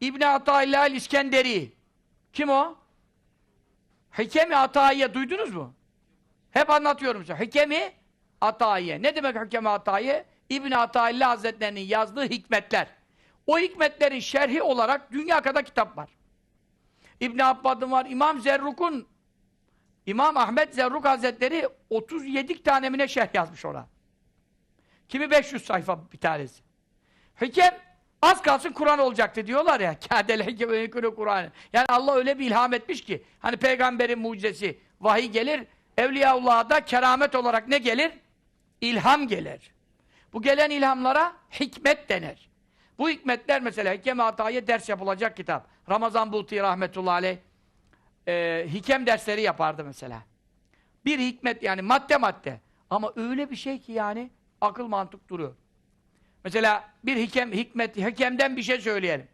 İbn Atayla İskenderi. Kim o? Hikemi Atayiye duydunuz mu? Hep anlatıyorum size. Hikemi Atayiye. Ne demek Hikemi Atayiye? İbn Atayla Hazretlerinin yazdığı hikmetler. O hikmetlerin şerhi olarak dünya kadar kitap var. İbn Abbad'ın var. İmam Zerruk'un İmam Ahmet Zerruk Hazretleri 37 tane mi ne şerh yazmış ona. Kimi 500 sayfa bir tanesi. Hikem az kalsın Kur'an olacaktı diyorlar ya. Kur'an. Yani Allah öyle bir ilham etmiş ki hani peygamberin mucizesi vahiy gelir. Evliyaullah'a da keramet olarak ne gelir? İlham gelir. Bu gelen ilhamlara hikmet denir. Bu hikmetler mesela Hikem-i Hatay'a ders yapılacak kitap. Ramazan Bulti rahmetullahi aleyh e, hikem dersleri yapardı mesela. Bir hikmet yani madde madde. Ama öyle bir şey ki yani akıl mantık duruyor. Mesela bir hikem, hikmet, hikemden bir şey söyleyelim.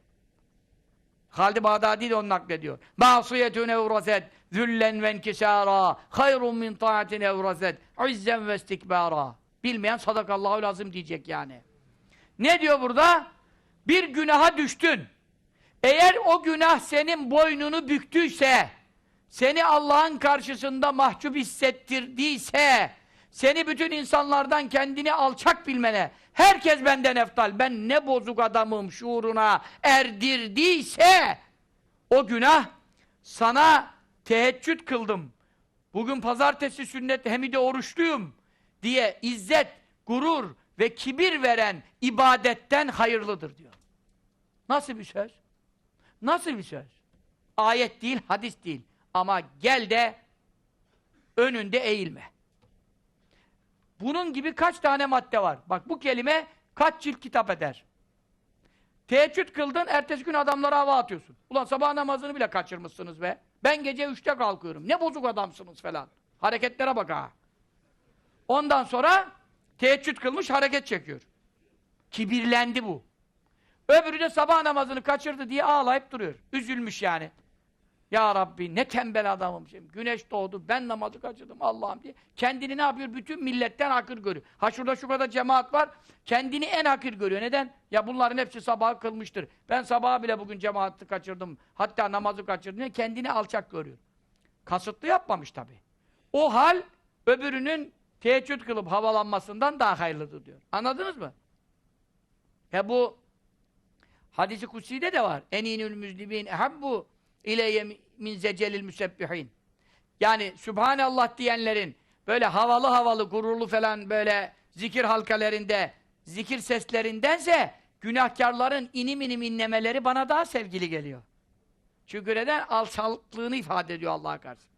Halid-i Bağdadi de onu naklediyor. Mâsiyetün evrazet, züllen ve inkisârâ, hayrun min taatin evrazet, izzen ve istikbârâ. Bilmeyen sadakallahu lazım diyecek yani. Ne diyor burada? Bir günaha düştün. Eğer o günah senin boynunu büktüyse, seni Allah'ın karşısında mahcup hissettirdiyse, seni bütün insanlardan kendini alçak bilmene, herkes benden eftal, ben ne bozuk adamım şuuruna erdirdiyse, o günah sana teheccüd kıldım. Bugün pazartesi sünnet hem de oruçluyum diye izzet, gurur ve kibir veren ibadetten hayırlıdır diyor. Nasıl bir söz? Nasıl bir söz? Ayet değil, hadis değil. Ama gel de önünde eğilme. Bunun gibi kaç tane madde var? Bak bu kelime kaç cilt kitap eder? Teheccüd kıldın, ertesi gün adamlara hava atıyorsun. Ulan sabah namazını bile kaçırmışsınız be. Ben gece üçte kalkıyorum. Ne bozuk adamsınız falan. Hareketlere bak ha. Ondan sonra teheccüd kılmış hareket çekiyor. Kibirlendi bu. Öbürü de sabah namazını kaçırdı diye ağlayıp duruyor. Üzülmüş yani. Ya Rabbi ne tembel adamım şimdi. Güneş doğdu, ben namazı kaçırdım Allah'ım diye. Kendini ne yapıyor? Bütün milletten hakir görüyor. Ha şurada şu kadar cemaat var, kendini en hakir görüyor. Neden? Ya bunların hepsi sabah kılmıştır. Ben sabaha bile bugün cemaati kaçırdım. Hatta namazı kaçırdım diye kendini alçak görüyor. Kasıtlı yapmamış tabii. O hal öbürünün teheccüd kılıp havalanmasından daha hayırlıdır diyor. Anladınız mı? Ya bu hadisi kutsi'de de var. Eninül müzlibin ehabbu ileyye min zecelil müsebbihin. Yani Sübhanallah diyenlerin böyle havalı havalı, gururlu falan böyle zikir halkalarında, zikir seslerindense günahkarların inim inim inlemeleri bana daha sevgili geliyor. Çünkü neden? Alçaklığını ifade ediyor Allah'a karşı.